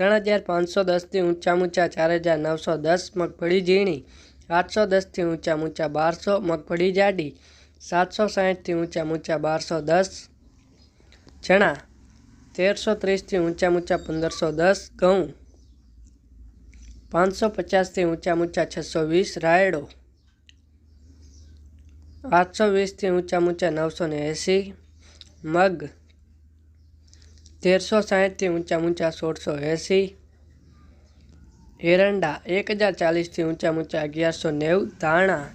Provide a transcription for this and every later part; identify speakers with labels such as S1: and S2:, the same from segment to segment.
S1: ત્રણ હજાર પાંચસો દસથી ઊંચા ઊંચા ચાર હજાર નવસો દસ મગફળી ઝીણી, આઠસો દસથી ઊંચા ઊંચા બારસો મગફળી જાડી, સાતસો સાહીઠથી ઊંચા ઊંચા બારસો દસ ચણા, તેરસો ત્રીસથી ઊંચા ઊંચા પંદરસો દસ ઘઉં, પાંચસો પચાસથી ઊંચા ઊંચા છસો વીસ રાયડો, આઠસો વીસથી ઊંચા ઊંચા નવસો ને એંસી મગ તેરસો સાહીઠથી ઊંચા ઊંચા સોળસો એંસી. એરંડા એક હજાર ચાલીસથી ઊંચા ઊંચા અગિયારસો નેવું. ધાણા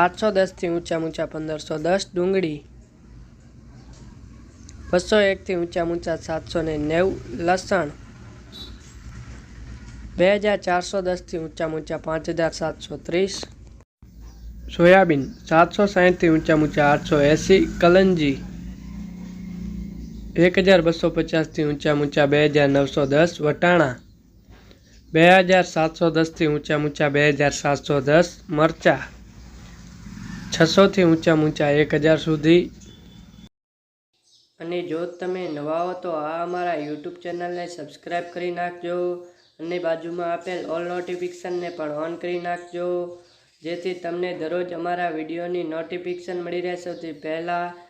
S1: આઠસો દસથી ઊંચા ઊંચા પંદરસો દસ. ડુંગળી બસો એકથી ઊંચા ઊંચા સાતસો ને નેવું. લસણ બે હજાર ચારસો દસથી ઊંચા ઊંચા પાંચ હજાર સાતસો ત્રીસ. સોયાબીન સાતસો સાહીઠથી ઊંચા ઊંચા આઠસો એંસી. કલંજી એક હજાર બસો પચાસથી ઊંચા ઊંચા બે હજાર નવસો દસ વટાણા બે હજાર સાતસો દસથી ઊંચા ઊંચા બે હજાર સાતસો દસ મરચા છસોથી ઊંચા ઊંચા એક હજાર સુધી અને જો તમે નવા હો તો આ અમારા યુટ્યુબ ચેનલને સબસ્ક્રાઈબ કરી નાખજો અને બાજુમાં આપેલ ઓલ નોટિફિકેશનને પણ ઓન કરી નાખજો. જેથી તમને દરરોજ અમારા વિડીયોની નોટિફિકેશન મળી રહે સૌથી પહેલાં